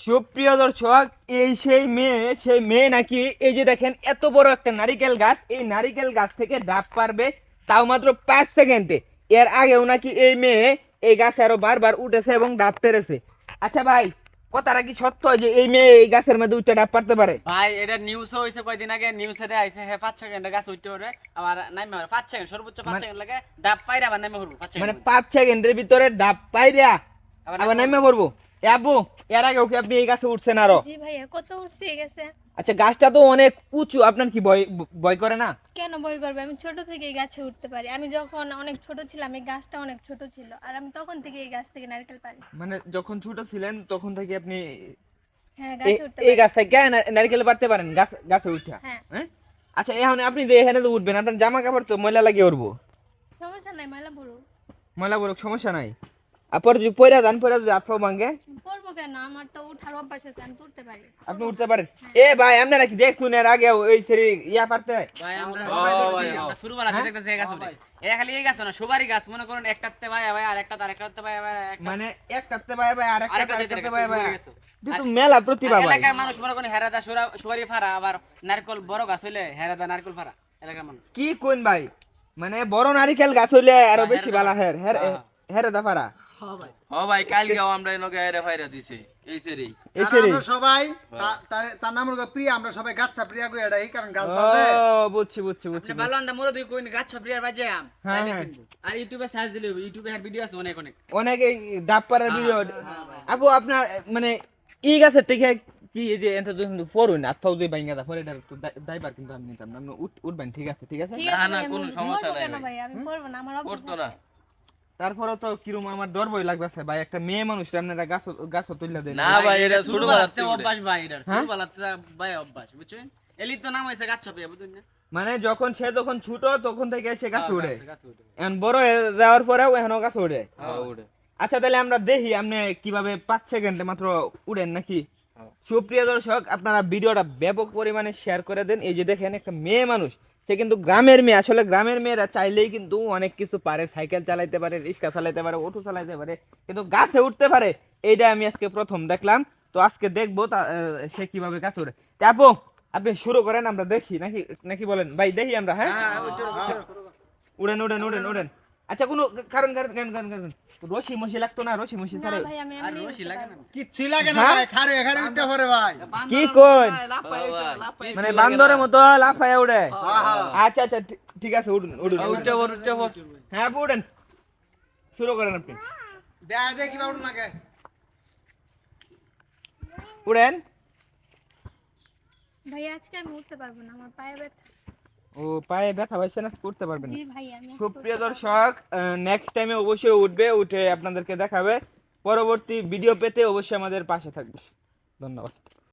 সুপ্রিয় দর্শক এই সেই মেয়ে সেই মেয়ে নাকি এই যে দেখেন এত বড় একটা নারিকেল গাছ এই নারিকেল গাছ থেকে ডাব পারবে তাও মাত্র পাঁচ সেকেন্ডে। এর আগেও নাকি এই মেয়ে এই গাছে আরও বারবার উঠেছে এবং ডাব পেরেছে। আচ্ছা ভাই কথাটা কি সত্য যে এই মেয়ে এই গাছের মধ্যে উঠে ডাব পারতে পারে? ভাই এটা নিউজও হইছে কয়দিন আগে নিউজে আইছে হ্যাঁ পাঁচ সেকেন্ডে গাছ উঠতে পারে আবার নাইমে পারে পাঁচ সেকেন্ড সর্বোচ্চ পাঁচ মানে- সেকেন্ড লাগে ডাব পাইরে আবার নাইমে পড়ব পাঁচ মানে পাঁচ সেকেন্ডের ভিতরে ডাব পাইরা আবার নেমে পড়ব? আবু এর আগেও কি আপনি এই গাছে উঠছেন আরও। জি ভাইয়া কত উঠছে গেছে? আচ্ছা গাছটা তো অনেক উঁচু আপনার কি ভয় ভয় করে না? কেন বই করবে? আমি ছোট থেকে এই গাছে উঠতে পারি। আমি যখন অনেক ছোট ছিলাম এই গাছটা অনেক ছোট ছিল। আর আমি তখন থেকে এই গাছ থেকে নারকেল পারি মানে যখন ছোট ছিলেন তখন থেকে আপনি হ্যাঁ গাছে উঠতে এই গাছ থেকে নারকেল পারতে পারেন? গাছ গাছে উঠা। হ্যাঁ। হ্যাঁ? আচ্ছা এখন আপনি যে এখানে তো উঠবেন আপনার জামা কাপড় তো ময়লা লাগিয়ে উঠবো। সমস্যা নাই মালা পড়ো ময়লা বড় সমস্যা নাই। আপর যদি পয়রা দান পয়রা যদি পড়ব কেন? আমার তো উঠার অভ্যাস আছে আমি উঠতে পারি। আপনি উঠতে পারেন? এ ভাই আপনারা কি দেখুন এর আগে ওই সেরি ইয়া পারতে। ভাই আমরা ও ভাই, ও। আমরা শুরু বেলা দেখতে গাছ এটা খালি এই গাছ না সবারই গাছ। মনে করেন একটাতে ভাই ভাই আর একটা আর একটাতে ভাই ভাই মানে এক কাটতে ভাই ভাই আর একটা আরেকটা আর যেতে কাটতে গেছে, ভাই ভাই হয়ে। যে তো মেলা প্রতিভা ভাই। এলাকার মানুষ মনে করেন হেরাদা সুরারি ফারা আবার নারকল বড় গাছ হইলে হেরাদা নারকল ফারা। এলাকার মানুষ। কি কোন ভাই? মানে বড় নারিকেল গাছ হইলে আরও হ্যাঁ, বেশি ভালো হের হ্যাঁ। হেরে দাফারা ও ভাই। কালকেও আমরা এনকে আইরে ফাইরা দিছে। এই সেরি। এই আর আমরা সবাই তার- তার নাম হলো প্রিয়া আমরা সবাই গাচ্ছা প্রিয়া কই এটাই কারণ গাছ ও বুঝছি বুঝছি বুঝছি ভালো আন্দা মোর দুই কইন গাছ ছপ্রিয়ার বাজে আম। হ্যাঁ, হ্যাঁ। কিনবো। আর ইউটিউবে সার্চ দিলে ইউটিউবে আর ভিডিও আছে অনেক অনেক। অনেকে ডাব পাড়ার ভিডিও আপু আপনার মানে ই গাছের থেকে কি এই যে এত কিন্তু পড়ুন আত্মাও দুই বাইঙ্গা দা এটা দায়- দায়বার কিন্তু আমি নিতাম না। উঠ- উঠবেন ঠিক আছে ঠিক আছে? না, না, কোনো সমস্যা নাই আমি পড়ব না আমার না। আছে। তারপরে তো কিরম আমার ডর ভয় লাগতেছে ভাই একটা মেয়ে মানুষ আপনারা গাছ গাছ তুললে দেন। না ভাই এটা শুরু ছোট বেলাতে অভ্যাস ভাই এটার হ্যাঁ? শুরু বেলাতে ভাই অভ্যাস বুঝছেন? এলি তো নাম হইছে গাছ বুঝছেন না? মানে যখন সে যখন ছোট তখন থেকে সে গাছ হ্যাঁ, উড়ে। এখন বড় হয়ে যাওয়ার পরেও এখনও গাছ উড়ে। হ্যাঁ আচ্ছা তাহলে আমরা দেখি আপনি কীভাবে পাঁচ সেকেন্ডে মাত্র উড়েন নাকি? হ্যাঁ। সুপ্রিয় দর্শক আপনারা ভিডিওটা ব্যাপক পরিমাণে শেয়ার করে দেন। এই যে দেখেন একটা মেয়ে মানুষ। সে কিন্তু গ্রামের মেয়ে আসলে গ্রামের মেয়েরা চাইলেই কিন্তু অনেক কিছু পারে। সাইকেল চালাইতে পারে রিক্সা চালাইতে পারে অটো চালাইতে পারে কিন্তু গাছে উঠতে পারে। এইটা আমি আজকে প্রথম দেখলাম। তো আজকে দেখব তা সে কীভাবে গাছ উঠে। তারপর আপু আপনি শুরু করেন আমরা দেখি। নাকি নাকি বলেন? ভাই দেখি আমরা হ্যাঁ? উড়েন উড়েন উড়েন উড়েন আচ্ছা কোনো কারণ কারণ কারণ কারণ কারণ। রশি মশি লাগতো না রশি মশি রশি উঠতে লাগে। না। কিচ্ছুই লাগে না হ্যাঁ? ভাই খারে এখানে উঠতে পারে ভাই। কি কোন ভাই মানে বান্দরের মতো লাফায় উড়ে। হ্যাঁ, হ্যাঁ। আচ্ছা আচ্ছা ঠিক- আছে উঠুন উঠুন। উঠে পড় উঠে পড়। হ্যাঁ উঠেন। শুরু করেন আপনি। দেখা যায় কিবা উঠুন লাগে উড়েন ভাই আজকে আমি উঠতে পারব না আমার পায়ে ব্যথা। ও পায়ে ব্যথা পাইছে না করতে পারবেন না। সুপ্রিয় পারব। দর্শক নেক্সট টাইমে অবশ্যই উঠবে উঠে আপনাদেরকে দেখাবে। পরবর্তী ভিডিও পেতে অবশ্যই আমাদের পাশে থাকবে। ধন্যবাদ।